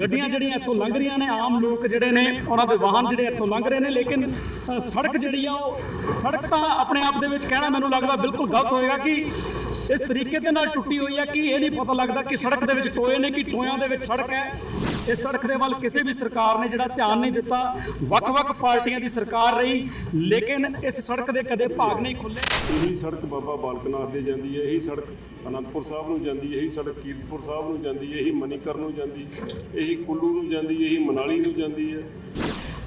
ਗੱਡੀਆਂ ਜਿਹੜੀਆਂ ਇੱਥੋਂ ਲੰਘ ਰਹੀਆਂ ਨੇ, ਆਮ ਲੋਕ ਜਿਹੜੇ ਨੇ, ਉਹਨਾਂ ਦੇ ਵਾਹਨ ਜਿਹੜੇ ਇੱਥੋਂ ਲੰਘ ਰਹੇ ਨੇ, ਲੇਕਿਨ ਸੜਕ ਜਿਹੜੀ ਆ ਉਹ, ਸੜਕ ਤਾਂ ਆਪਣੇ ਆਪ ਦੇ ਵਿੱਚ ਕਹਿਣਾ ਮੈਨੂੰ ਲੱਗਦਾ ਬਿਲਕੁਲ ਗਲਤ ਹੋਏਗਾ ਕਿ ਇਸ ਤਰੀਕੇ ਦੇ ਨਾਲ ਟੁੱਟੀ ਹੋਈ ਹੈ ਕਿ ਇਹ ਨਹੀਂ ਪਤਾ ਲੱਗਦਾ ਕਿ ਸੜਕ ਦੇ ਵਿੱਚ ਟੋਏ ਨੇ ਕਿ ਟੋਇਆਂ ਦੇ ਵਿੱਚ ਸੜਕ ਹੈ। ਇਸ ਸੜਕ ਦੇ ਵੱਲ ਕਿਸੇ ਵੀ ਸਰਕਾਰ ਨੇ ਜਿਹੜਾ ਧਿਆਨ ਨਹੀਂ ਦਿੱਤਾ। ਵੱਖ-ਵੱਖ ਪਾਰਟੀਆਂ ਦੀ ਸਰਕਾਰ ਰਹੀ, ਲੇਕਿਨ ਇਸ ਸੜਕ ਦੇ ਕਦੇ ਭਾਗ ਨਹੀਂ ਖੁੱਲੇ। ਇਹੀ ਸੜਕ ਬਾਬਾ ਬਾਲਕ ਨਾਥ ਦੇ ਜਾਂਦੀ ਹੈ, ਇਹੀ ਸੜਕ ਅਨੰਦਪੁਰ ਸਾਹਿਬ ਨੂੰ ਜਾਂਦੀ ਹੈ, ਇਹੀ ਸੜਕ ਕੀਰਤਪੁਰ ਸਾਹਿਬ ਨੂੰ ਜਾਂਦੀ ਹੈ, ਇਹੀ ਮਨੀਕਰ ਨੂੰ ਜਾਂਦੀ ਇਹੀ ਕੁੱਲੂ ਨੂੰ ਜਾਂਦੀ ਇਹੀ ਮਨਾਲੀ ਨੂੰ ਜਾਂਦੀ ਹੈ।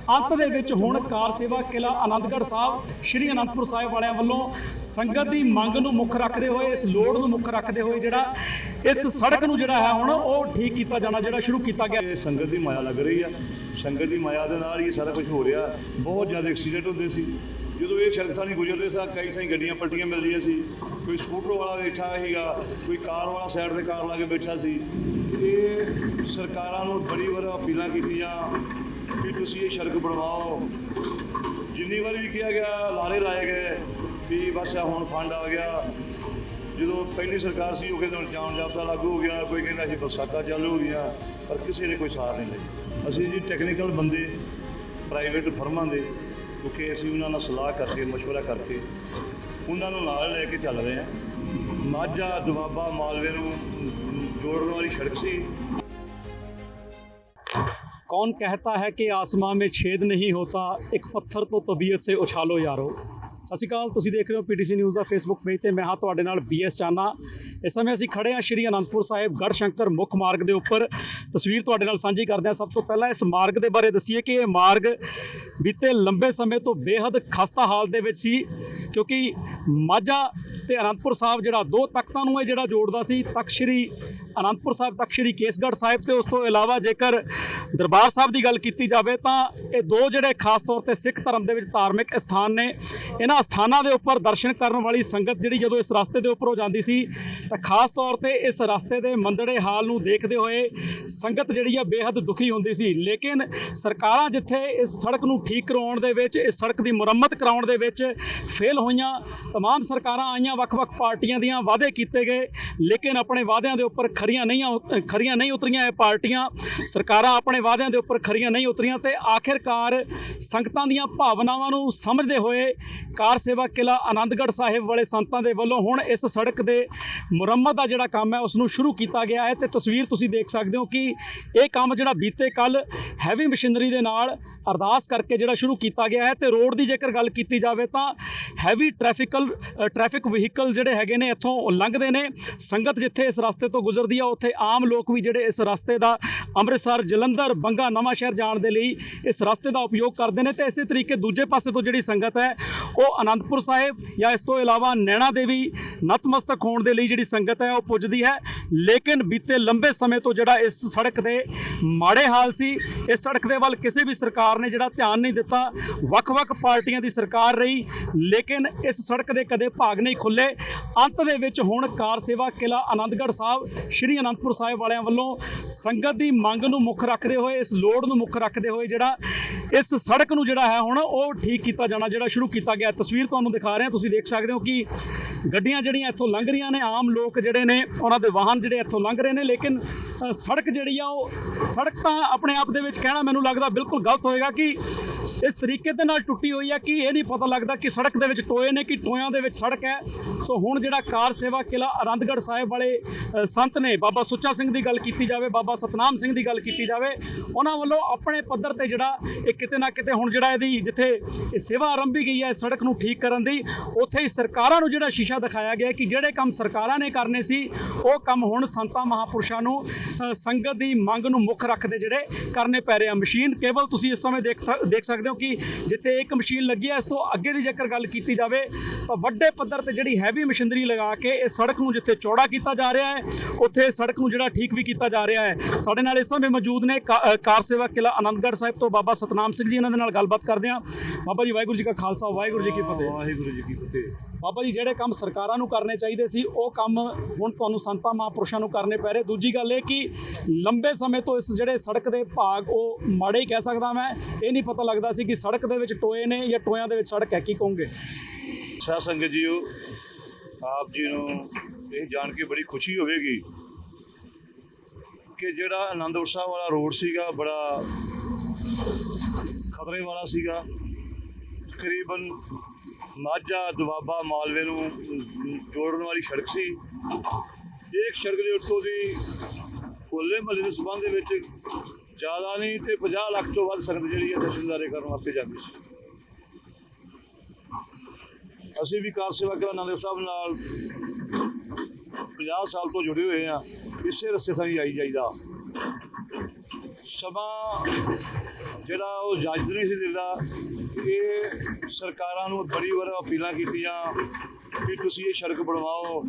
ਅੰਤ ਦੇ ਵਿੱਚ ਹੁਣ ਕਾਰ ਸੇਵਾ ਕਿਲਾ ਆਨੰਦਗੜ੍ਹ ਸਾਹਿਬ, ਸ਼੍ਰੀ ਅਨੰਦਪੁਰ ਸਾਹਿਬ ਵਾਲਿਆਂ ਵੱਲੋਂ ਸੰਗਤ ਦੀ ਮੰਗ ਨੂੰ ਮੁੱਖ ਰੱਖਦੇ ਹੋਏ, ਇਸ ਲੋੜ ਨੂੰ ਮੁੱਖ ਰੱਖਦੇ ਹੋਏ ਜਿਹੜਾ ਇਸ ਸੜਕ ਨੂੰ ਜਿਹੜਾ ਹੈ ਹੁਣ ਉਹ ਠੀਕ ਕੀਤਾ ਜਾਣਾ, ਜਿਹੜਾ ਸ਼ੁਰੂ ਕੀਤਾ ਗਿਆ। ਇਹ ਸੰਗਤ ਦੀ ਮਾਇਆ ਲੱਗ ਰਹੀ ਆ। ਸੰਗਤ ਦੀ ਮਾਇਆ ਦੇ ਨਾਲ ਹੀ ਇਹ ਸਾਰਾ ਕੁਝ ਹੋ ਰਿਹਾ। ਬਹੁਤ ਜ਼ਿਆਦਾ ਐਕਸੀਡੈਂਟ ਹੁੰਦੇ ਸੀ। ਜਦੋਂ ਇਹ ਸੜਕ ਥਾਣੀ ਗੁਜ਼ਰਦੇ ਸਾਂ, ਕਈ ਸਾਰੀ ਗੱਡੀਆਂ ਪਲਟੀਆਂ ਮਿਲਦੀਆਂ ਸੀ। ਕੋਈ ਸਕੂਟਰ ਵਾਲਾ ਬੈਠਾ ਸੀਗਾ, ਕੋਈ ਕਾਰ ਵਾਲਾ ਸਾਈਡ ਤੇ ਕਾਰ ਲਾ ਕੇ ਬੈਠਾ ਸੀ। ਇਹ ਸਰਕਾਰਾਂ ਨੂੰ ਬੜੀ ਵਾਰ ਅਪੀਲਾਂ ਕੀਤੀਆਂ। ਵੀ ਤੁਸੀਂ ਇਹ ਸੜਕ ਬਣਵਾਓ ਜਿੰਨੀ ਵਾਰ ਵੀ ਕਿਹਾ ਗਿਆ ਲਾਰੇ ਲਾਏ ਗਏ ਵੀ ਬਸ ਆਹ ਹੁਣ ਫੰਡ ਆ ਗਿਆ ਜਦੋਂ ਪਹਿਲੀ ਸਰਕਾਰ ਸੀ ਉਹ ਕਹਿੰਦੇ ਹੁਣ ਜਾਮ ਜਾਬਤਾ ਲਾਗੂ ਹੋ ਗਿਆ ਕੋਈ ਕਹਿੰਦਾ ਸੀ ਬਰਸਾਤਾਂ ਚਾਲੂ ਹੋ ਗਈਆਂ ਪਰ ਕਿਸੇ ਨੇ ਕੋਈ ਸਾਰ ਨਹੀਂ ਲਈ ਅਸੀਂ ਜੀ ਟੈਕਨੀਕਲ ਬੰਦੇ ਪ੍ਰਾਈਵੇਟ ਫਰਮਾਂ ਦੇ ਕਿਉਂਕਿ ਅਸੀਂ ਉਹਨਾਂ ਨਾਲ ਸਲਾਹ ਕਰਕੇ مشورہ ਕਰਕੇ ਉਹਨਾਂ ਨੂੰ ਨਾਲ ਲੈ ਕੇ ਚੱਲ ਰਹੇ ਹਾਂ ਮਾਝਾ ਦੁਆਬਾ ਮਾਲਵੇ ਨੂੰ ਜੋੜਨ ਵਾਲੀ ਸੜਕ ਸੀ कौन कहता है कि आसमां में छेद नहीं होता एक पत्थर तो तबीयत से उछालो यारो ਸਤਿ ਸ਼੍ਰੀ ਅਕਾਲ ਤੁਸੀਂ ਦੇਖ ਰਹੇ ਹੋ ਪੀਟੀਸੀ ਨਿਊਜ਼ ਦਾ ਫੇਸਬੁੱਕ ਪੇਜ ਤੇ ਮੈਂ ਹਾਂ ਤੁਹਾਡੇ ਨਾਲ ਬੀਐਸ ਚਾਨਾ ਇਸ ਸਮੇਂ ਅਸੀਂ ਖੜੇ ਹਾਂ ਸ਼੍ਰੀ ਅਨੰਦਪੁਰ ਸਾਹਿਬ ਗੜ੍ਹ ਸ਼ੰਕਰ ਮੁੱਖ ਮਾਰਗ ਦੇ ਉੱਪਰ ਤਸਵੀਰ ਤੁਹਾਡੇ ਨਾਲ ਸਾਂਝੀ ਕਰਦੇ ਹਾਂ ਸਭ ਤੋਂ ਪਹਿਲਾਂ ਇਸ ਮਾਰਗ ਦੇ ਬਾਰੇ ਦੱਸੀਏ ਕਿ ਇਹ ਮਾਰਗ ਬੀਤੇ ਲੰਬੇ ਸਮੇਂ ਤੋਂ ਬੇਹੱਦ ਖਸਤਾ ਹਾਲ ਦੇ ਵਿੱਚ ਸੀ ਕਿਉਂਕਿ ਮਾਝਾ ਤੇ ਅਨੰਦਪੁਰ ਸਾਹਿਬ ਜਿਹੜਾ ਦੋ ਤਖਤਾਂ ਨੂੰ ਇਹ ਜਿਹੜਾ ਜੋੜਦਾ ਸੀ ਤਖਤ ਸ਼੍ਰੀ ਅਨੰਦਪੁਰ ਸਾਹਿਬ ਤਖਤ ਸ਼੍ਰੀ ਕੇਸਗੜ੍ਹ ਸਾਹਿਬ ਤੇ ਉਸ ਤੋਂ ਇਲਾਵਾ ਜੇਕਰ ਦਰਬਾਰ ਸਾਹਿਬ ਦੀ ਗੱਲ ਕੀਤੀ ਜਾਵੇ ਤਾਂ ਇਹ ਦੋ ਜਿਹੜੇ ਖਾਸ ਤੌਰ ਤੇ ਸਿੱਖ ਧਰਮ ਦੇ ਵਿੱਚ ਧਾਰਮਿਕ ਸਥਾਨ ਨੇ, ਇਹਨਾਂ ਸਥਾਨਾਂ ਦੇ ਉੱਪਰ ਦਰਸ਼ਨ ਕਰਨ ਵਾਲੀ ਸੰਗਤ ਜਿਹੜੀ ਜਦੋਂ ਇਸ ਰਸਤੇ ਦੇ ਉੱਪਰੋਂ ਜਾਂਦੀ ਸੀ, ਤਾਂ ਖਾਸ ਤੌਰ ਤੇ ਇਸ ਰਸਤੇ ਦੇ ਮੰਦੜੇ ਹਾਲ ਨੂੰ ਦੇਖਦੇ ਹੋਏ ਸੰਗਤ ਜਿਹੜੀ ਆ ਬੇਹੱਦ ਦੁਖੀ ਹੁੰਦੀ ਸੀ। ਲੇਕਿਨ ਸਰਕਾਰਾਂ ਜਿੱਥੇ ਇਸ ਸੜਕ ਨੂੰ ਠੀਕ ਕਰਾਉਣ ਦੇ ਵਿੱਚ, ਇਸ ਸੜਕ ਦੀ ਮੁਰੰਮਤ ਕਰਾਉਣ ਦੇ ਵਿੱਚ ਫੇਲ ਹੋਈਆਂ, ਤਮਾਮ ਸਰਕਾਰਾਂ ਆਈਆਂ, ਵੱਖ-ਵੱਖ ਪਾਰਟੀਆਂ ਦੀਆਂ ਵਾਅਦੇ ਕੀਤੇ ਗਏ, ਲੇਕਿਨ ਆਪਣੇ ਵਾਅਦਿਆਂ ਦੇ ਉੱਪਰ ਖਰੀਆਂ ਨਹੀਂ ਖਰੀਆਂ ਨਹੀਂ ਉਤਰੀਆਂ ਇਹ ਪਾਰਟੀਆਂ। ਸਰਕਾਰਾਂ ਆਪਣੇ ਵਾਅਦਿਆਂ ਦੇ ਉੱਪਰ ਖਰੀਆਂ ਨਹੀਂ ਉਤਰੀਆਂ ਤੇ ਆਖਿਰਕਾਰ ਸੰਗਤਾਂ ਦੀਆਂ ਭਾਵਨਾਵਾਂ ਨੂੰ ਸਮਝਦੇ ਹੋਏ ਕਾਰ ਸੇਵਾ ਕਿਲਾ ਆਨੰਦਗੜ੍ਹ ਸਾਹਿਬ ਵਾਲੇ ਸੰਤਾਂ ਦੇ ਵੱਲੋਂ ਹੁਣ ਇਸ ਸੜਕ ਦੇ ਮੁਰੰਮਤ ਦਾ ਜਿਹੜਾ ਕੰਮ ਹੈ ਉਸ ਨੂੰ ਸ਼ੁਰੂ ਕੀਤਾ ਗਿਆ ਹੈ ਤੇ ਤਸਵੀਰ ਤੁਸੀਂ ਦੇਖ ਸਕਦੇ ਹੋ ਕਿ ਇਹ ਕੰਮ ਜਿਹੜਾ ਬੀਤੇ ਕੱਲ ਹੈਵੀ ਮਸ਼ੀਨਰੀ ਦੇ ਨਾਲ ਅਰਦਾਸ ਕਰਕੇ ਜਿਹੜਾ ਸ਼ੁਰੂ ਕੀਤਾ ਗਿਆ ਹੈ ਤੇ ਰੋਡ ਦੀ ਜੇਕਰ ਗੱਲ ਕੀਤੀ ਜਾਵੇ ਤਾਂ ਹੈਵੀ ਟ੍ਰੈਫਿਕਲ ਟ੍ਰੈਫਿਕ ਵਹੀਕਲ ਜਿਹੜੇ ਹੈਗੇ ਨੇ ਇੱਥੋਂ ਲੰਘਦੇ ਨੇ। ਸੰਗਤ ਜਿੱਥੇ ਇਸ ਰਸਤੇ ਤੋਂ ਗੁਜ਼ਰਦੀ ਆ, ਉੱਥੇ ਆਮ ਲੋਕ ਵੀ ਜਿਹੜੇ ਇਸ ਰਸਤੇ ਦਾ ਅੰਮ੍ਰਿਤਸਰ, ਜਲੰਧਰ ਬੰਗਾ ਨਵਾਂ ਸ਼ਹਿਰ ਜਾਣ ਦੇ ਲਈ ਇਸ ਰਸਤੇ ਦਾ ਉਪਯੋਗ ਕਰਦੇ ਨੇ ਤੇ ਇਸੇ ਤਰੀਕੇ ਦੂਜੇ ਪਾਸੇ ਤੋਂ ਜਿਹੜੀ ਸੰਗਤ ਹੈ, ਉਹ ਅਨੰਦਪੁਰ ਸਾਹਿਬ ਜਾਂ ਇਸ ਤੋਂ ਇਲਾਵਾ ਨੈਣਾ ਦੇਵੀ ਨਤਮਸਤਕ ਹੋਣ ਦੇ ਲਈ ਜਿਹੜੀ ਸੰਗਤ ਹੈ, ਉਹ ਪੁੱਜਦੀ ਹੈ। ਲੇਕਿਨ ਬੀਤੇ ਲੰਬੇ ਸਮੇਂ ਤੋਂ ਜਿਹੜਾ ਇਸ ਸੜਕ ਦੇ ਮਾੜੇ ਹਾਲ ਸੀ, ਇਸ ਸੜਕ ਦੇ ਵੱਲ ਕਿਸੇ ਵੀ ਸਰਕਾਰ ਨੇ ਜਿਹੜਾ ਧਿਆਨ ਨਹੀਂ ਦਿੱਤਾ। ਵੱਖ-ਵੱਖ ਪਾਰਟੀਆਂ ਦੀ ਸਰਕਾਰ ਰਹੀ, ਲੇਕਿਨ ਇਸ ਸੜਕ ਦੇ ਕਦੇ ਭਾਗ ਨਹੀਂ ਖੁੱਲੇ। ਅੰਤ ਦੇ ਵਿੱਚ ਹੁਣ ਕਾਰ ਸੇਵਾ ਕਿਲਾ ਆਨੰਦਗੜ੍ਹ ਸਾਹਿਬ, ਸ਼੍ਰੀ ਅਨੰਦਪੁਰ ਸਾਹਿਬ ਵਾਲਿਆਂ ਵੱਲੋਂ ਸੰਗਤ ਦੀ ਮੰਗ ਨੂੰ ਮੁੱਖ ਰੱਖਦੇ ਹੋਏ, ਇਸ ਲੋੜ ਨੂੰ ਮੁੱਖ ਰੱਖਦੇ ਹੋਏ ਜਿਹੜਾ ਇਸ ਸੜਕ ਨੂੰ ਜਿਹੜਾ ਹੈ ਹੁਣ ਉਹ ਠੀਕ ਕੀਤਾ ਜਾਣਾ, ਜਿਹੜਾ ਸ਼ੁਰੂ ਕੀਤਾ ਗਿਆ। ਤਸਵੀਰ ਤੁਹਾਨੂੰ ਦਿਖਾ ਰਹੇ ਹਾਂ। ਤੁਸੀਂ ਦੇਖ ਸਕਦੇ ਹੋ ਕਿ ਗੱਡੀਆਂ ਜਿਹੜੀਆਂ ਇੱਥੋਂ ਲੰਘ ਰਹੀਆਂ ਨੇ, ਆਮ ਲੋਕ ਜਿਹੜੇ ਨੇ, ਉਹਨਾਂ ਦੇ ਵਾਹਨ ਜਿਹੜੇ ਇੱਥੋਂ ਲੰਘ ਰਹੇ ਨੇ, ਲੇਕਿਨ ਸੜਕ ਜਿਹੜੀ ਆ ਉਹ, ਸੜਕ ਤਾਂ ਆਪਣੇ ਆਪ ਦੇ ਵਿੱਚ ਕਹਿਣਾ ਮੈਨੂੰ ਲੱਗਦਾ ਬਿਲਕੁਲ ਗਲਤ ਹੋਏਗਾ ਕਿ ਇਸ ਤਰੀਕੇ ਦੇ ਨਾਲ ਟੁੱਟੀ ਹੋਈ ਹੈ ਕਿ ਇਹ ਨਹੀਂ ਪਤਾ ਲੱਗਦਾ ਕਿ ਸੜਕ ਦੇ ਵਿੱਚ ਟੋਏ ਨੇ ਕਿ ਟੋਇਆਂ ਦੇ ਵਿੱਚ ਸੜਕ ਹੈ। ਸੋ ਹੁਣ ਜਿਹੜਾ ਕਾਰ ਸੇਵਾ ਕਿਲਾ ਆਨੰਦਗੜ੍ਹ ਸਾਹਿਬ ਵਾਲੇ ਸੰਤ ਨੇ ਬਾਬਾ ਸੁੱਚਾ ਸਿੰਘ ਦੀ ਗੱਲ ਕੀਤੀ ਜਾਵੇ, ਬਾਬਾ ਸਤਨਾਮ ਸਿੰਘ ਦੀ ਗੱਲ ਕੀਤੀ ਜਾਵੇ, ਉਹਨਾਂ ਵੱਲੋਂ ਆਪਣੇ ਪੱਧਰ ਤੇ ਜਿਹੜਾ ਇਹ ਕਿਤੇ ਨਾ ਕਿਤੇ ਹੁਣ ਜਿਹੜਾ ਇਹਦੀ ਜਿੱਥੇ ਇਹ ਸੇਵਾ ਆਰੰਭੀ ਗਈ ਹੈ ਸੜਕ ਨੂੰ ਠੀਕ ਕਰਨ ਦੀ, ਉੱਥੇ ਹੀ ਸਰਕਾਰਾਂ ਨੂੰ ਜਿਹੜਾ ਸ਼ੀਸ਼ਾ ਦਿਖਾਇਆ ਗਿਆ ਕਿ ਜਿਹੜੇ ਕੰਮ ਸਰਕਾਰਾਂ ਨੇ ਕਰਨੇ ਸੀ, ਉਹ ਕੰਮ ਹੁਣ ਸੰਤਾਂ ਮਹਾਪੁਰਸ਼ਾਂ ਨੂੰ ਸੰਗਤ ਦੀ ਮੰਗ ਨੂੰ ਮੁੱਖ ਰੱਖਦੇ ਜਿਹੜੇ ਕਰਨੇ ਪੈ ਰਹੇ ਆ। ਮਸ਼ੀਨ ਕੇਵਲ ਤੁਸੀਂ ਇਸ ਸਮੇਂ ਦੇਖ ਦੇਖ ਸਕਦੇ ਹੋ ਕਿ ਜਿੱਥੇ ਇੱਕ ਮਸ਼ੀਨ ਲੱਗੀ ਹੈ, ਇਸ ਤੋਂ ਅੱਗੇ ਦੀ ਜੇਕਰ ਗੱਲ ਕੀਤੀ ਜਾਵੇ, ਤਾਂ ਵੱਡੇ ਪੱਧਰ ਤੇ ਜਿਹੜੀ ਹੈਵੀ ਮਸ਼ੀਨਰੀ ਲਗਾ ਕੇ ਇਹ ਸੜਕ ਨੂੰ ਜਿੱਥੇ ਚੌੜਾ ਕੀਤਾ ਜਾ ਰਿਹਾ ਹੈ, ਉੱਥੇ ਸੜਕ ਨੂੰ ਜਿਹੜਾ ਠੀਕ ਵੀ ਕੀਤਾ ਜਾ ਰਿਹਾ ਹੈ। ਸਾਡੇ ਨਾਲ ਇਸ ਸਮੇਂ ਮੌਜੂਦ ਨੇ ਕਾ- ਕਾਰ ਸੇਵਾ ਕਿਲਾ ਆਨੰਦਗੜ੍ਹ ਸਾਹਿਬ ਤੋਂ ਬਾਬਾ ਸਤਨਾਮ ਸਿੰਘ ਜੀ, ਇਹਨਾਂ ਦੇ ਨਾਲ ਗੱਲਬਾਤ ਕਰਦੇ ਹਾਂ। ਬਾਬਾ ਜੀ, ਵਾਹਿਗੁਰੂ ਜੀ ਕਾ ਖਾਲਸਾ, ਵਾਹਿਗੁਰੂ ਜੀ ਕੀ ਫਤਿਹ। ਵਾਹਿਗੁਰੂ ਜੀ ਕੀ ਫਤਿਹ। ਬਾਬਾ ਜੀ, ਜਿਹੜੇ ਕੰਮ ਸਰਕਾਰਾਂ ਨੂੰ ਕਰਨੇ ਚਾਹੀਦੇ ਸੀ, ਉਹ ਕੰਮ ਹੁਣ ਤੁਹਾਨੂੰ ਸੰਤਾਂ ਮਹਾਂਪੁਰਸ਼ਾਂ ਨੂੰ ਕਰਨੇ ਪੈ ਰਹੇ। ਦੂਜੀ ਗੱਲ ਇਹ ਕਿ ਲੰਬੇ ਸਮੇਂ ਤੋਂ ਇਸ ਜਿਹੜੇ ਸੜਕ ਦੇ ਭਾਗ, ਉਹ ਮਾੜੇ ਹੀ ਕਹਿ ਸਕਦਾ ਮੈਂ, ਇਹ ਨਹੀਂ ਪਤਾ ਲੱਗਦਾ ਸੀ ਕਿ ਸੜਕ ਦੇ ਵਿੱਚ ਟੋਏ ਨੇ ਜਾਂ ਟੋਇਆਂ ਦੇ ਵਿੱਚ ਸੜਕ ਹੈ, ਕੀ ਕਹੋਗੇ? ਸਾਧ ਸੰਗਤ ਜੀਓ ਆਪ ਜੀ ਨੂੰ ਇਹ ਜਾਣ ਕੇ ਬੜੀ ਖੁਸ਼ੀ ਹੋਵੇਗੀ ਕਿ ਜਿਹੜਾ ਆਨੰਦਪੁਰ ਸਾਹਿਬ ਵਾਲਾ ਰੋਡ ਸੀਗਾ, ਬੜਾ ਖਤਰੇ ਵਾਲਾ ਸੀਗਾ। ਤਕਰੀਬਨ ਮਾਝਾ ਦੁਆਬਾ ਮਾਲਵੇ ਨੂੰ ਜੋੜਨ ਵਾਲੀ ਸੜਕ ਸੀ। ਇਹ ਸੜਕ ਦੇ ਉੱਤੋਂ ਦੀ ਹੋਲੇ ਮਹੱਲੇ ਦੇ ਸਬੰਧ ਦੇ ਵਿੱਚ ਜ਼ਿਆਦਾ ਨਹੀਂ ਤੇ 50 ਲੱਖ ਤੋਂ ਵੱਧ ਸੰਗਤ ਜਿਹੜੀ ਹੈ ਦਰਸ਼ਨਦਾਰੇ ਕਰਨ ਵਾਸਤੇ ਜਾਂਦੀ ਸੀ। ਅਸੀਂ ਵੀ ਕਾਰ ਸੇਵਾ ਕਰਨ ਆਨੰਦ ਸਾਹਿਬ ਨਾਲ 50 ਸਾਲ ਤੋਂ ਜੁੜੇ ਹੋਏ ਆ ਇਸੇ ਰਸਤੇ ਥਾਂ ਆਈ ਜਾਈਦਾ। ਸਮਾਂ ਜਿਹੜਾ ਉਹ ਇਜਾਜ਼ਤ ਨਹੀਂ ਸੀ ਦਿੰਦਾ। ਇਹ ਸਰਕਾਰਾਂ ਨੂੰ ਬੜੀ ਵਾਰ ਅਪੀਲਾਂ ਕੀਤੀਆਂ ਕਿ ਤੁਸੀਂ ਇਹ ਸੜਕ ਬਣਵਾਓ।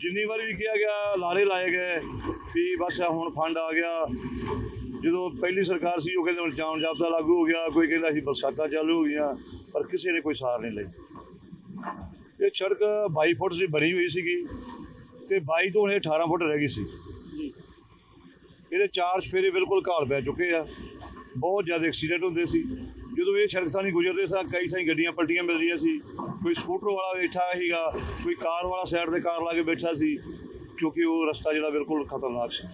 ਜਿੰਨੀ ਵਾਰ ਵੀ ਕਿਹਾ ਗਿਆ ਲਾਰੇ ਲਾਏ ਗਏ ਵੀ ਬਸ ਹੁਣ ਫੰਡ ਆ ਗਿਆ। ਜਦੋਂ ਪਹਿਲੀ ਸਰਕਾਰ ਸੀ ਉਹ ਕਹਿੰਦੇ ਹੁਣ ਜਾਣ ਜਾਬਤਾ ਲਾਗੂ ਹੋ ਗਿਆ। ਕੋਈ ਕਹਿੰਦਾ ਸੀ ਬਰਸਾਤਾਂ ਚਾਲੂ ਹੋ ਗਈਆਂ ਪਰ ਕਿਸੇ ਨੇ ਕੋਈ ਸਾਰ ਨਹੀਂ ਲਈ। ਇਹ ਸੜਕ 22 ਫੁੱਟ ਦੀ ਬਣੀ ਹੋਈ ਸੀਗੀ ਤੇ 22 ਤੋਂ ਇਹ 18 ਫੁੱਟ ਰਹਿ ਗਈ ਸੀ। ਜੀ। ਇਹਦੇ ਚਾਰ ਸਫੇਰੇ ਬਿਲਕੁਲ ਘਾਲ ਪੈ ਚੁੱਕੇ ਆ। ਬਹੁਤ ਜ਼ਿਆਦਾ ਐਕਸੀਡੈਂਟ ਹੁੰਦੇ ਸੀ। ਜਦੋਂ ਇਹ ਸੜਕ ਨਹੀਂ ਗੁਜ਼ਰਦੇ ਸਾਂ, ਕਈ ਸਾਰੀ ਗੱਡੀਆਂ ਪਲਟੀਆਂ ਮਿਲਦੀਆਂ ਸੀ। ਕੋਈ ਸਕੂਟਰ ਵਾਲਾ ਬੈਠਾ ਸੀਗਾ, ਕੋਈ ਕਾਰ ਵਾਲਾ ਸਾਈਡ ਤੇ ਕਾਰ ਲਾ ਕੇ ਬੈਠਾ ਸੀ, ਕਿਉਂਕਿ ਉਹ ਰਸਤਾ ਜਿਹੜਾ ਬਿਲਕੁਲ ਖਤਰਨਾਕ ਸੀ।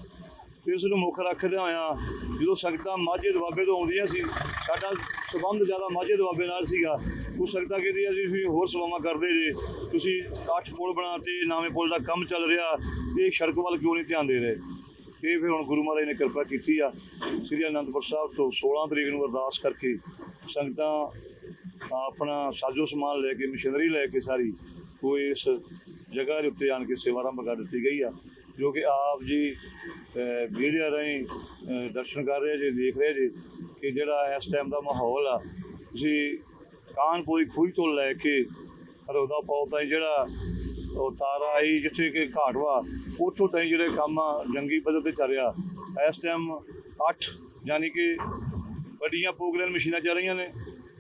ਇਸ ਨੂੰ ਮੁੱਖ ਰੱਖਦੇ ਹੋਇਆ ਜਦੋਂ ਸੰਗਤਾਂ ਮਾਝੇ ਦੁਆਬੇ ਤੋਂ ਆਉਂਦੀਆਂ ਸੀ, ਸਾਡਾ ਸਬੰਧ ਜ਼ਿਆਦਾ ਮਾਝੇ ਦੁਆਬੇ ਨਾਲ ਸੀਗਾ। ਉਹ ਸੰਗਤਾਂ ਕਹਿੰਦੀਆਂ ਸੀ, ਤੁਸੀਂ ਹੋਰ ਸੇਵਾਵਾਂ ਕਰਦੇ ਜੇ, ਤੁਸੀਂ ਅੱਠ ਪੁਲ ਬਣਾਤੇ ਨਵੇਂ ਪੁਲ ਦਾ ਕੰਮ ਚੱਲ ਰਿਹਾ ਤੇ ਇਹ ਸੜਕ ਵੱਲ ਕਿਉਂ ਨਹੀਂ ਧਿਆਨ ਦੇ ਰਹੇ? ਇਹ ਫਿਰ ਹੁਣ ਗੁਰੂ ਮਹਾਰਾਜ ਨੇ ਕਿਰਪਾ ਕੀਤੀ ਆ, ਸ੍ਰੀ ਅਨੰਦਪੁਰ ਸਾਹਿਬ ਤੋਂ 16 ਤਰੀਕ ਨੂੰ ਅਰਦਾਸ ਕਰਕੇ ਸੰਗਤਾਂ ਆਪਣਾ ਸਾਜੋ ਸਮਾਨ ਲੈ ਕੇ, ਮਸ਼ੀਨਰੀ ਲੈ ਕੇ ਸਾਰੀ ਕੋਈ ਇਸ ਜਗ੍ਹਾ ਦੇ ਉੱਤੇ ਆਣ ਕੇ ਸੇਵਾ ਆਰੰਭ ਕਰ ਦਿੱਤੀ ਗਈ ਆ, ਜੋ ਕਿ ਆਪ ਜੀ ਮੀਡੀਆ ਰਾਹੀਂ ਦਰਸ਼ਨ ਕਰ ਰਹੇ ਜੇ, ਦੇਖ ਰਹੇ ਜੇ ਕਿ ਜਿਹੜਾ ਇਸ ਟਾਈਮ ਦਾ ਮਾਹੌਲ ਆ, ਤੁਸੀਂ ਕਾਨਪੁਰੀ ਖੂਹ ਤੋਂ ਲੈ ਕੇ ਹਰੋਦਾ ਪਾਉ ਤਾਈਂ ਜਿਹੜਾ ਉਹ ਤਾਰਾ ਆਈ ਜਿੱਥੇ ਕਿ ਘਾਟ ਵਾ ਉੱਥੋਂ ਤਾਈਂ ਜਿਹੜੇ ਕੰਮ ਆ ਜੰਗੀ ਪੱਧਰ ਤੇ ਚੱਲ ਰਿਹਾ ਇਸ ਟਾਈਮ 8 ਯਾਨੀ ਕਿ ਵੱਡੀਆਂ ਪੋਗਲੈਨ ਮਸ਼ੀਨਾਂ ਚੱਲ ਰਹੀਆਂ ਨੇ।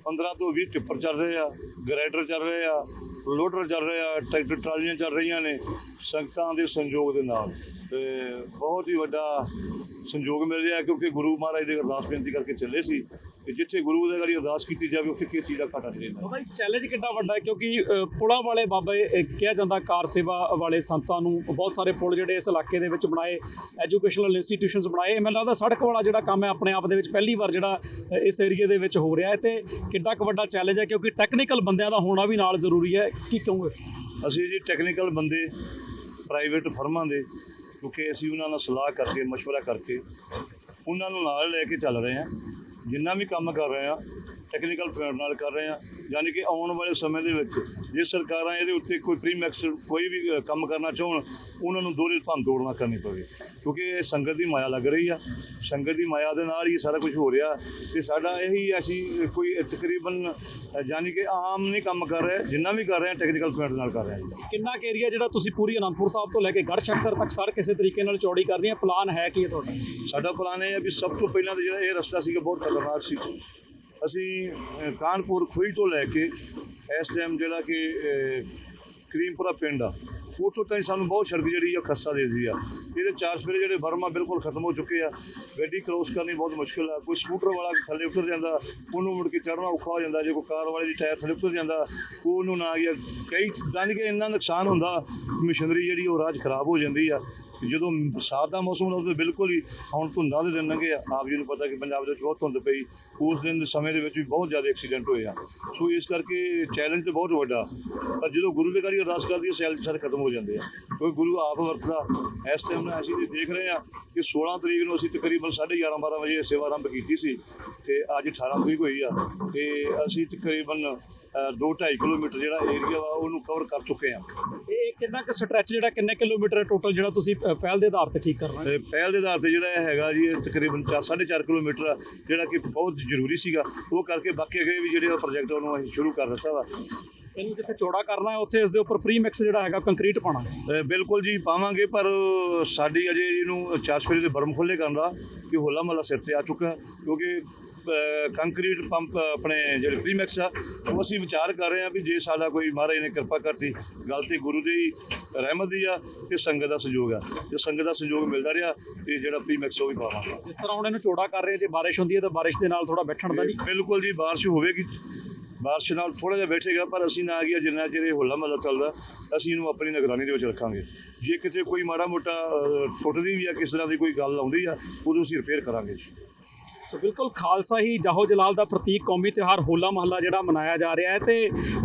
15 ਤੋਂ 20 ਟਿੱਪਰ ਚੱਲ ਰਹੇ ਆ, ਗ੍ਰੈਡਰ ਚੱਲ ਰਹੇ ਆ, ਲੋਡਰ ਚੱਲ ਰਹੇ ਆ, ਟਰੈਕਟਰ ਟਰਾਲੀਆਂ ਚੱਲ ਰਹੀਆਂ ਨੇ ਸੰਗਤਾਂ ਦੇ ਸੰਯੋਗ ਦੇ ਨਾਲ। ਤੇ ਬਹੁਤ ਹੀ ਵੱਡਾ ਸੰਯੋਗ ਮਿਲ ਰਿਹਾ ਕਿਉਂਕਿ ਗੁਰੂ ਮਹਾਰਾਜ ਦੇ ਅਰਦਾਸ ਬੇਨਤੀ ਕਰਕੇ ਚੱਲੇ ਸੀ। ਕਿ ਜਿੱਥੇ ਗੁਰੂ ਦੇ ਗਾੜੀ ਅਰਦਾਸ ਕੀਤੀ ਜਾਵੇ ਉੱਥੇ ਕਿਸ ਚੀਜ਼ ਦਾ ਘਾਟਾ ਨਹੀਂ ਰਹਿੰਦਾ ਬਾਬਾ ਜੀ ਚੈਲੰਜ ਕਿੰਨਾ ਵੱਡਾ ਹੈ ਕਿਉਂਕਿ ਅ, ਪੁਲਾਂ ਵਾਲੇ ਬਾਬਾ ਇਹ ਇਹ ਕਿਹਾ ਜਾਂਦਾ ਕਾਰ ਸੇਵਾ ਵਾਲੇ ਸੰਤਾਂ ਨੂੰ ਬਹੁਤ ਸਾਰੇ ਪੁਲ ਜਿਹੜੇ ਇਸ ਇਲਾਕੇ ਦੇ ਵਿੱਚ ਬਣਾਏ ਐਜੂਕੇਸ਼ਨਲ ਇੰਸਟੀਟਿਊਸ਼ਨਸ ਬਣਾਏ ਮੈਨੂੰ ਲੱਗਦਾ ਸੜਕ ਵਾਲਾ ਜਿਹੜਾ ਕੰਮ ਹੈ ਆਪਣੇ ਆਪ ਦੇ ਵਿੱਚ ਪਹਿਲੀ ਵਾਰ ਜਿਹੜਾ ਅ, ਇਸ ਏਰੀਏ ਦੇ ਵਿੱਚ ਹੋ ਰਿਹਾ ਹੈ ਤੇ ਕਿੱਡਾ ਕੁ ਵੱਡਾ ਚੈਲੰਜ ਹੈ ਕਿਉਂਕਿ ਟੈਕਨੀਕਲ ਬੰਦਿਆਂ ਦਾ ਹੋਣਾ ਵੀ ਨਾਲ ਜ਼ਰੂਰੀ ਹੈ ਕੀ ਕਹੋਗੇ ਅਸੀਂ ਜੀ ਟੈਕਨੀਕਲ ਬੰਦੇ ਪ੍ਰਾਈਵੇਟ ਫਰਮਾਂ ਦੇ ਕਿਉਂਕਿ ਅਸੀਂ ਉਹਨਾਂ ਨਾਲ ਸਲਾਹ ਕਰਕੇ مشورہ ਕਰਕੇ ਉਹਨਾਂ ਨੂੰ ਨਾਲ ਲੈ ਕੇ ਚੱਲ ਰਹੇ ਹਾਂ ਜਿੰਨਾ ਵੀ ਕੰਮ ਕਰ ਰਹੇ ਹਾਂ ਟੈਕਨੀਕਲ ਪੁਆਇੰਟ ਨਾਲ ਕਰ ਰਹੇ ਹਾਂ ਯਾਨੀ ਕਿ ਆਉਣ ਵਾਲੇ ਸਮੇਂ ਦੇ ਵਿੱਚ ਜੇ ਸਰਕਾਰਾਂ ਇਹਦੇ ਉੱਤੇ ਕੋਈ ਪ੍ਰੀਮੈਕਸ ਕੋਈ ਵੀ ਕੰਮ ਕਰਨਾ ਚਾਹਣ ਉਹਨਾਂ ਨੂੰ ਦੋਹਰੇ ਭੰਨ ਤੋੜ ਨਾ ਕਰਨੀ ਪਵੇ। ਕਿਉਂਕਿ ਇਹ ਸੰਗਤ ਦੀ ਮਾਇਆ ਲੱਗ ਰਹੀ ਆ। ਸੰਗਤ ਦੀ ਮਾਇਆ ਦੇ ਨਾਲ ਹੀ ਸਾਰਾ ਕੁਝ ਹੋ ਰਿਹਾ। ਤੇ ਸਾਡਾ ਇਹੀ ਅਸੀਂ ਕੋਈ ਤਕਰੀਬਨ ਯਾਨੀ ਕਿ ਆਮ ਨਹੀਂ ਕੰਮ ਕਰ ਰਹੇ ਜਿੰਨਾ ਵੀ ਕਰ ਰਹੇ ਹਾਂ ਟੈਕਨੀਕਲ ਪੁਆਇੰਟ ਨਾਲ ਕਰ ਰਹੇ ਜੀ ਕਿੰਨਾ ਕੁ ਏਰੀਆ ਜਿਹੜਾ ਤੁਸੀਂ ਪੂਰੀ ਅਨੰਦਪੁਰ ਸਾਹਿਬ ਤੋਂ ਲੈ ਕੇ ਗੜ੍ਹ ਸ਼ੰਕਰ ਤੱਕ ਸਰ ਕਿਸੇ ਤਰੀਕੇ ਨਾਲ ਚੌੜੀ ਕਰਨੀ ਹੈ? ਪਲਾਨ ਹੈ ਕੀ ਤੁਹਾਡਾ? ਸਾਡਾ ਪਲਾਨ ਇਹ ਹੈ ਵੀ ਸਭ ਤੋਂ ਪਹਿਲਾਂ ਤਾਂ ਜਿਹੜਾ ਇਹ ਰਸਤਾ ਸੀਗਾ ਬਹੁਤ ਖਤਰਨਾਕ ਸੀ। ਅਸੀਂ ਕਾਨਪੁਰ ਖੂਹੀ ਤੋਂ ਲੈ ਕੇ ਇਸ ਟਾਈਮ ਜਿਹੜਾ ਕਿ ਕਰੀਮਪੁਰਾ ਪਿੰਡ ਆ, ਉੱਥੋਂ ਤਾਈਂ ਸਾਨੂੰ ਬਹੁਤ ਸੜਕ ਜਿਹੜੀ ਆ ਖਸਤਾ ਦੇ ਦਿੱਤੀ ਆ। ਇਹਦੇ ਚਾਰ ਸਵੇਰੇ ਜਿਹੜੇ ਬਰਮਾ ਬਿਲਕੁਲ ਖਤਮ ਹੋ ਚੁੱਕੇ ਆ, ਗੱਡੀ ਕ੍ਰੋਸ ਕਰਨੀ ਬਹੁਤ ਮੁਸ਼ਕਿਲ ਆ, ਕੋਈ ਸਕੂਟਰ ਵਾਲਾ ਥੱਲੇ ਉਤਰ ਜਾਂਦਾ, ਉਹਨੂੰ ਮੁੜ ਕੇ ਚੜ੍ਹਨਾ ਔਖਾ ਹੋ ਜਾਂਦਾ, ਜੇ ਕੋਈ ਕਾਰ ਵਾਲੇ ਦੀ ਟਾਇਰ ਥੱਲੇ ਉਤਰ ਜਾਂਦਾ, ਉਹਨੂੰ ਨਾ ਗਿਆ, ਕਈ, ਜਾਣੀ ਕਿ ਇੰਨਾ ਨੁਕਸਾਨ ਹੁੰਦਾ, ਮਸ਼ੀਨਰੀ ਜਿਹੜੀ ਉਹ ਰਾਜ ਖਰਾਬ ਹੋ ਜਾਂਦੀ ਆ। ਜਦੋਂ ਬਰਸਾਤ ਦਾ ਮੌਸਮ ਹੁੰਦਾ, ਉਦੋਂ ਬਿਲਕੁਲ ਹੀ ਹੁਣ ਧੁੰਦਾਂ ਦੇ ਦਿਨ ਲੰਘੇ ਆ। ਆਪ ਜੀ ਨੂੰ ਪਤਾ ਕਿ ਪੰਜਾਬ ਦੇ ਵਿੱਚ ਬਹੁਤ ਧੁੰਦ ਪਈ। ਉਸ ਦਿਨ ਦੇ ਸਮੇਂ ਦੇ ਵਿੱਚ ਵੀ ਬਹੁਤ ਜ਼ਿਆਦਾ ਐਕਸੀਡੈਂਟ ਹੋਏ ਆ। ਸੋ ਇਸ ਕਰਕੇ ਚੈਲੰਜ ਤੇ ਬਹੁਤ ਵੱਡਾ। ਪਰ ਜਦੋਂ ਗੁਰੂ ਦੇ ਘਰ ਅਰਦਾਸ ਕਰਦੀ ਹੈ ਸੈਲ ਸਾਰੇ ਖਤਮ ਹੋ ਜਾਂਦੇ ਆ। ਕਿਉਂਕਿ ਗੁਰੂ ਆਪ ਵਰਤਦਾ। ਇਸ ਟਾਈਮ ਨਾਲ ਅਸੀਂ ਜੇ ਦੇਖ ਰਹੇ ਆ ਕਿ 16 ਤਰੀਕ ਨੂੰ ਅਸੀਂ ਤਕਰੀਬਨ 11:30 12 ਵਜੇ ਸੇਵਾ ਆਰੰਭ ਕੀਤੀ ਸੀ। ਤੇ ਅੱਜ 18 ਤਰੀਕ ਹੋਈ ਆ। ਤੇ ਅਸੀਂ ਤਕਰੀਬਨ 2.5 ਕਿਲੋਮੀਟਰ ਜਿਹੜਾ ਏਰੀਆ ਵਾ ਉਹਨੂੰ ਕਵਰ ਕਰ ਚੁੱਕੇ ਆ। ਇਹ ਕਿੰਨਾ ਕੁ ਸਟ੍ਰੈਚ ਜਿਹੜਾ ਕਿੰਨੇ ਕਿਲੋਮੀਟਰ ਟੋਟਲ ਜਿਹੜਾ ਤੁਸੀਂ ਪਹਿਲ ਦੇ ਆਧਾਰ ਤੇ ਠੀਕ ਕਰਨਾ ਹੈ? ਪਹਿਲ ਦੇ ਆਧਾਰ ਤੇ ਜਿਹੜਾ ਇਹ ਹੈਗਾ ਜੀ ਤਕਰੀਬਨ 4 4.5 ਕਿਲੋਮੀਟਰ ਜਿਹੜਾ ਕਿ ਬਹੁਤ ਜ਼ਰੂਰੀ ਸੀਗਾ। ਉਹ ਕਰਕੇ ਬਾਕੀ ਅਗੇ ਵੀ ਜਿਹੜੇ ਪ੍ਰੋਜੈਕਟ ਉਹਨੂੰ ਅਸੀਂ ਸ਼ੁਰੂ ਕਰ ਦਿੱਤਾ ਵਾ। ਇਹਨੂੰ ਜਿੱਥੇ ਚੌੜਾ ਕਰਨਾ ਹੈ ਉੱਥੇ ਇਸ ਦੇ ਉੱਪਰ ਪ੍ਰੀਮਿਕਸ ਜਿਹੜਾ ਹੈਗਾ ਕੰਕਰੀਟ ਪਾਣਾ ਬਿਲਕੁਲ ਜੀ ਪਾਵਾਂਗੇ ਪਰ ਸਾਡੀ ਅਜੇ ਇਹਨੂੰ ਚਾਰ ਸਫੇਰੇ ਦੇ ਬਰਮ ਖੋਲੇ ਕਰਨ ਦਾ ਕਿ ਹੋਲਾ ਮਹੱਲਾ ਸਿਰ ਤੇ ਆ ਚੁੱਕਾ ਕਿਉਂਕਿ ਕੰਕਰੀਟ ਪੰਪ ਆਪਣੇ ਜਿਹੜੇ ਪ੍ਰੀਮੈਕਸ ਆ ਉਹ ਅਸੀਂ ਵਿਚਾਰ ਕਰ ਰਹੇ ਹਾਂ ਵੀ ਜੇ ਸਾਡਾ ਕੋਈ ਮਹਾਰਾਜ ਨੇ ਕਿਰਪਾ ਕਰਤੀ ਗੱਲ ਤੇ ਗੁਰੂ ਦੀ ਰਹਿਮਤ ਦੀ ਆ ਤੇ ਸੰਗਤ ਦਾ ਸਹਿਯੋਗ ਆ। ਜੇ ਸੰਗਤ ਦਾ ਸਹਿਯੋਗ ਮਿਲਦਾ ਰਿਹਾ ਤੇ ਜਿਹੜਾ ਪ੍ਰੀਮੈਕਸ ਉਹ ਵੀ ਪਾਵਾਂਗੇ। ਜਿਸ ਤਰ੍ਹਾਂ ਹੁਣ ਇਹਨੂੰ ਚੌੜਾ ਕਰ ਰਹੇ ਜੇ ਬਾਰਿਸ਼ ਹੁੰਦੀ ਹੈ ਤਾਂ ਬਾਰਿਸ਼ ਦੇ ਨਾਲ ਥੋੜਾ ਬੈਠਣ ਦਾ ਨਹੀਂ ਬਿਲਕੁਲ ਜੀ ਬਾਰਿਸ਼ ਹੋਵੇਗੀ। ਬਾਰਿਸ਼ ਨਾਲ ਥੋੜਾ ਜਿਹਾ ਬੈਠੇਗਾ ਪਰ ਅਸੀਂ ਨਾ ਗਿਆ ਜਿੰਨਾ ਚਿਰ ਇਹ ਹੋਲਾ ਮਹੱਲਾ ਚੱਲਦਾ ਅਸੀਂ ਇਹਨੂੰ ਆਪਣੀ ਨਿਗਰਾਨੀ ਦੇ ਵਿੱਚ ਰੱਖਾਂਗੇ। ਜੇ ਕਿਤੇ ਕੋਈ ਮਾੜਾ ਮੋਟਾ ਟੁੱਟਦੀ ਵੀ ਆ ਕਿਸ ਤਰ੍ਹਾਂ ਦੀ ਕੋਈ ਗੱਲ ਆਉਂਦੀ ਆ ਉਦੋਂ ਅਸੀਂ ਰਿਪੇਅਰ ਕਰਾਂਗੇ ਜੀ। ਸੋ ਬਿਲਕੁਲ ਖਾਲਸਾ ਹੀ ਜਾਹੋ ਜਲਾਲ ਦਾ ਪ੍ਰਤੀਕ ਕੌਮੀ ਤਿਉਹਾਰ ਹੋਲਾ ਮਹੱਲਾ ਜਿਹੜਾ ਮਨਾਇਆ ਜਾ ਰਿਹਾ ਹੈ ਤੇ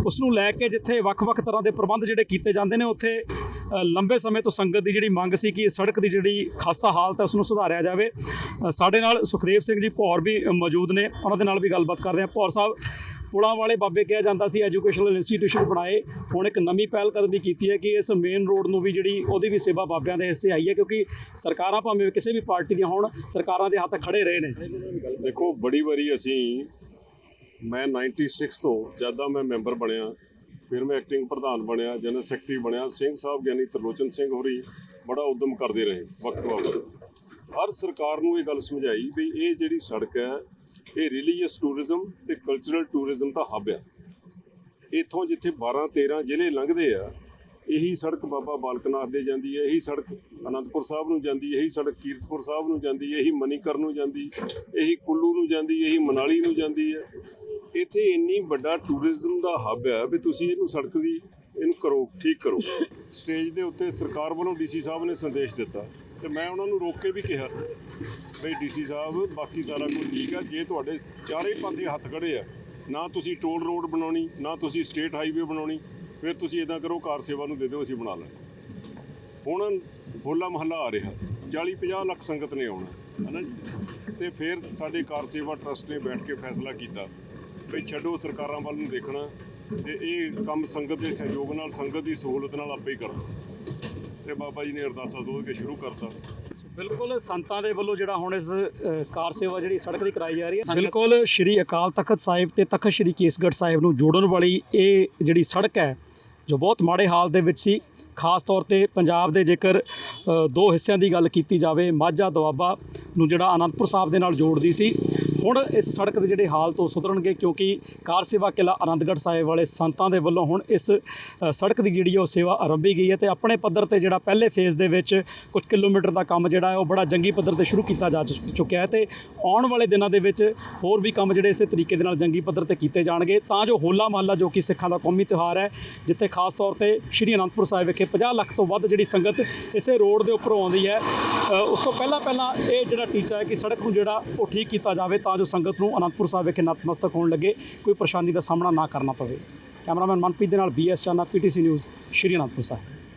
ਉਸ ਨੂੰ ਲੈ ਕੇ ਜਿੱਥੇ ਵੱਖ-ਵੱਖ ਤਰ੍ਹਾਂ ਦੇ ਪ੍ਰਬੰਧ ਜਿਹੜੇ ਕੀਤੇ ਜਾਂਦੇ ਨੇ, ਉੱਥੇ ਲੰਬੇ ਸਮੇਂ ਤੋਂ ਸੰਗਤ ਦੀ ਜਿਹੜੀ ਮੰਗ ਸੀ ਕਿ ਸੜਕ ਦੀ ਜਿਹੜੀ ਖਸਤਾ ਹਾਲਤ ਹੈ ਉਸ ਨੂੰ ਸੁਧਾਰਿਆ ਜਾਵੇ। ਸਾਡੇ ਨਾਲ ਸੁਖਦੇਵ ਸਿੰਘ ਜੀ ਭੌਰ ਵੀ ਮੌਜੂਦ ਨੇ। ਉਹਨਾਂ ਦੇ ਨਾਲ ਵੀ ਗੱਲਬਾਤ ਕਰਦੇ ਹਾਂ। ਭੌਰ ਸਾਹਿਬ, ਪੁਲਾਂ ਵਾਲੇ ਬਾਬੇ ਕਿਹਾ ਜਾਂਦਾ ਸੀ ਐਜੂਕੇਸ਼ਨਲ ਇੰਸਟੀਟਿਊਸ਼ਨ ਬਣਾਏ। ਹੁਣ ਇੱਕ ਨਵੀਂ ਪਹਿਲ ਕਦਮੀ ਕੀਤੀ ਹੈ ਕਿ ਇਸ ਮੇਨ ਰੋਡ ਨੂੰ ਵੀ ਜਿਹੜੀ ਉਹਦੀ ਵੀ ਸੇਵਾ ਬਾਬਿਆਂ ਦੇ ਹਿੱਸੇ ਆਈ ਹੈ, ਕਿਉਂਕਿ ਸਰਕਾਰਾਂ ਭਾਵੇਂ ਕਿਸੇ ਵੀ ਪਾਰਟੀ ਦੀਆਂ ਹੋਣ, ਸਰਕਾਰਾਂ ਦੇ ਹੱਥ ਖੜੇ ਰਹੇ ਨੇ। ਦੇਖੋ, ਬੜੀ ਵਾਰੀ ਅਸੀਂ ਮੈਂ 96 ਤੋਂ, ਜਦ ਦਾ ਮੈਂ ਮੈਂਬਰ ਬਣਿਆ ਫਿਰ ਮੈਂ ਐਕਟਿੰਗ ਪ੍ਰਧਾਨ ਬਣਿਆ, ਜਨਰਲ ਸੈਕਟਰੀ ਬਣਿਆ, ਸਿੰਘ ਸਾਹਿਬ ਗਿਆਨੀ ਤਰਲੋਚਨ ਸਿੰਘ ਹੋਰੀ ਬੜਾ ਉਦਮ ਕਰਦੇ ਰਹੇ ਵਕਤ ਵਕਤ ਹਰ ਸਰਕਾਰ ਨੂੰ ਇਹ ਗੱਲ ਸਮਝਾਈ ਵੀ ਇਹ ਜਿਹੜੀ ਸੜਕ ਹੈ, ਇਹ ਰਿਲੀਜੀਅਸ ਟੂਰਿਜ਼ਮ ਤੇ ਕਲਚਰਲ ਟੂਰਿਜ਼ਮ ਦਾ ਹੱਬ ਆ। ਇੱਥੋਂ ਜਿੱਥੇ 12 13 ਜ਼ਿਲ੍ਹੇ ਲੰਘਦੇ ਆ, ਇਹੀ ਸੜਕ ਬਾਬਾ ਬਾਲਕਨਾਥ ਦੇ ਜਾਂਦੀ ਹੈ, ਇਹੀ ਸੜਕ ਅਨੰਦਪੁਰ ਸਾਹਿਬ ਨੂੰ ਜਾਂਦੀ ਹੈ ਇਹੀ ਸੜਕ ਕੀਰਤਪੁਰ ਸਾਹਿਬ ਨੂੰ ਜਾਂਦੀ ਹੈ ਇਹੀ ਮਨੀਕਰ ਨੂੰ ਜਾਂਦੀ, ਇਹੀ ਕੁੱਲੂ ਨੂੰ ਜਾਂਦੀ, ਇਹੀ ਮਨਾਲੀ ਨੂੰ ਜਾਂਦੀ ਹੈ। ਇੱਥੇ ਇੰਨੀ ਵੱਡਾ ਟੂਰਿਜ਼ਮ ਦਾ ਹੱਬ ਹੈ ਵੀ ਤੁਸੀਂ ਇਹਨੂੰ ਸੜਕ ਦੀ, ਇਹਨੂੰ ਕਰੋ, ਠੀਕ ਕਰੋ। ਸਟੇਜ ਦੇ ਉੱਤੇ ਸਰਕਾਰ ਵੱਲੋਂ ਡੀਸੀ ਸਾਹਿਬ ਨੇ ਸੰਦੇਸ਼ ਦਿੱਤਾ ਤੇ ਮੈਂ ਉਹਨਾਂ ਨੂੰ ਰੋਕ ਕੇ ਵੀ ਕਿਹਾ ਬਈ ਡੀਸੀ ਸਾਹਿਬ, ਬਾਕੀ ਸਾਰਾ ਕੁਝ ਠੀਕ ਆ ਜੇ ਤੁਹਾਡੇ ਚਾਰੇ ਪਾਸੇ ਹੱਥ ਖੜੇ ਆ, ਨਾ ਤੁਸੀਂ ਟੋਲ ਰੋਡ ਬਣਾਉਣੀ, ਨਾ ਤੁਸੀਂ ਸਟੇਟ ਹਾਈਵੇ ਬਣਾਉਣੀ, ਫਿਰ ਤੁਸੀਂ ਇਦਾਂ ਕਰੋ, ਕਾਰ ਸੇਵਾ ਨੂੰ ਦੇ ਦਿਓ, ਅਸੀਂ ਬਣਾ ਲਾਂਗੇ। ਹੁਣ ਹੋਲਾ ਮਹੱਲਾ ਆ ਰਿਹਾ 40 50 ਲੱਖ ਸੰਗਤ ਨੇ ਆਉਣਾ ਹੈ ਨਾ ਜੀ? ਤੇ ਫਿਰ ਸਾਡੇ ਕਾਰ ਸੇਵਾ ਟਰਸਟ ਨੇ ਬੈਠ ਕੇ ਫੈਸਲਾ ਕੀਤਾ। ਵੀ ਛੱਡੋ ਸਰਕਾਰਾਂ ਵੱਲ ਨੂੰ ਦੇਖਣਾ ਤੇ ਇਹ ਕੰਮ ਸੰਗਤ ਦੇ ਸਹਿਯੋਗ ਨਾਲ ਸੰਗਤ ਦੀ ਸਹੂਲਤ ਨਾਲ ਆਪੇ ਹੀ ਕਰਨਾ। ਤੇ ਬਾਬਾ ਜੀ ਨੇ ਅਰਦਾਸਾਂ ਸੋਧ ਕੇ ਸ਼ੁਰੂ ਕਰਤਾ। ਬਿਲਕੁਲ ਸੰਤਾਂ ਦੇ ਵੱਲੋਂ ਜਿਹੜਾ ਹੁਣ ਇਸ ਕਾਰ ਸੇਵਾ ਜਿਹੜੀ ਸੜਕ ਦੀ ਕਰਾਈ ਜਾ ਰਹੀ ਹੈ ਬਿਲਕੁਲ ਸ਼੍ਰੀ ਅਕਾਲ ਤਖਤ ਸਾਹਿਬ ਤੇ ਤਖਤ ਸ਼੍ਰੀ ਕੇਸਗੜ੍ਹ ਸਾਹਿਬ ਨੂੰ ਜੋੜਨ ਵਾਲੀ ਇਹ ਜਿਹੜੀ ਸੜਕ ਹੈ ਜੋ ਬਹੁਤ ਮਾੜੇ ਹਾਲ ਦੇ ਵਿੱਚ ਸੀ ਖਾਸ ਤੌਰ ਤੇ ਪੰਜਾਬ ਦੇ ਜੇਕਰ ਦੋ ਹਿੱਸਿਆਂ ਦੀ ਗੱਲ ਕੀਤੀ ਜਾਵੇ ਮਾਝਾ ਦੁਆਬਾ ਨੂੰ ਜਿਹੜਾ ਆਨੰਦਪੁਰ ਸਾਹਿਬ ਦੇ ਨਾਲ ਜੋੜਦੀ ਸੀ ਹੁਣ ਇਸ ਸੜਕ ਦੇ ਜਿਹੜੇ ਹਾਲ ਤੋਂ ਸੁਧਰਨਗੇ, ਕਿਉਂਕਿ ਕਾਰ ਸੇਵਾ ਕਿਲਾ ਆਨੰਦਗੜ੍ਹ ਸਾਹਿਬ ਵਾਲੇ ਸੰਤਾਂ ਦੇ ਵੱਲੋਂ ਹੁਣ ਇਸ ਸੜਕ ਦੀ ਜਿਹੜੀ ਉਹ ਸੇਵਾ ਆਰੰਭੀ ਗਈ ਹੈ ਤੇ ਆਪਣੇ ਪੱਧਰ ਤੇ ਜਿਹੜਾ ਪਹਿਲੇ ਫੇਜ਼ ਦੇ ਵਿੱਚ ਕੁਝ ਕਿਲੋਮੀਟਰ ਦਾ ਕੰਮ ਜਿਹੜਾ ਹੈ, ਉਹ ਬੜਾ ਜੰਗੀ ਪੱਧਰ ਤੇ ਸ਼ੁਰੂ ਕੀਤਾ ਜਾ ਚੁ- ਚੁੱਕਿਆ ਹੈ ਤੇ ਆਉਣ ਵਾਲੇ ਦਿਨਾਂ ਦੇ ਵਿੱਚ ਹੋਰ ਵੀ ਕੰਮ ਜਿਹੜੇ ਇਸੇ ਤਰੀਕੇ ਦੇ ਨਾਲ ਜੰਗੀ ਪੱਧਰ ਤੇ ਕੀਤੇ ਜਾਣਗੇ। ਤਾਂ ਜੋ ਹੋਲਾ ਮਹੱਲਾ ਜੋ ਕਿ ਸਿੱਖਾਂ ਦਾ ਕੌਮੀ ਤਿਉਹਾਰ ਹੈ, ਜਿੱਥੇ ਖਾਸ ਤੌਰ ਤੇ ਸ਼੍ਰੀ ਅਨੰਦਪੁਰ ਸਾਹਿਬ ਵਿਖੇ 50 ਲੱਖ ਤੋਂ ਵੱਧ ਜਿਹੜੀ ਸੰਗਤ ਇਸੇ ਰੋਡ ਦੇ ਉੱਪਰੋਂ ਆਉਂਦੀ ਹੈ ਉਸ ਤੋਂ ਪਹਿਲਾਂ ਪਹਿਲਾਂ ਇਹ ਜਿਹੜਾ ਟੀਚਾ ਹੈ ਕਿ ਸੜਕ ਨੂੰ ਜਿਹੜਾ ਉਹ ਠੀਕ ਕੀਤਾ ਜਾਵੇ ਤਾਂ ਜੋ ਸੰਗਤ ਨੂੰ ਅਨੰਦਪੁਰ ਸਾਹਿਬ ਵਿਖੇ ਨਤਮਸਤਕ ਹੋਣ ਲੱਗੇ, ਕੋਈ ਪਰੇਸ਼ਾਨੀ ਦਾ ਸਾਹਮਣਾ ਨਾ ਕਰਨਾ ਪਵੇ। ਕੈਮਰਾਮੈਨ ਮਨਪ੍ਰੀਤ ਦੇ ਨਾਲ BS Chana PTC News Shri Anandpur Sahib.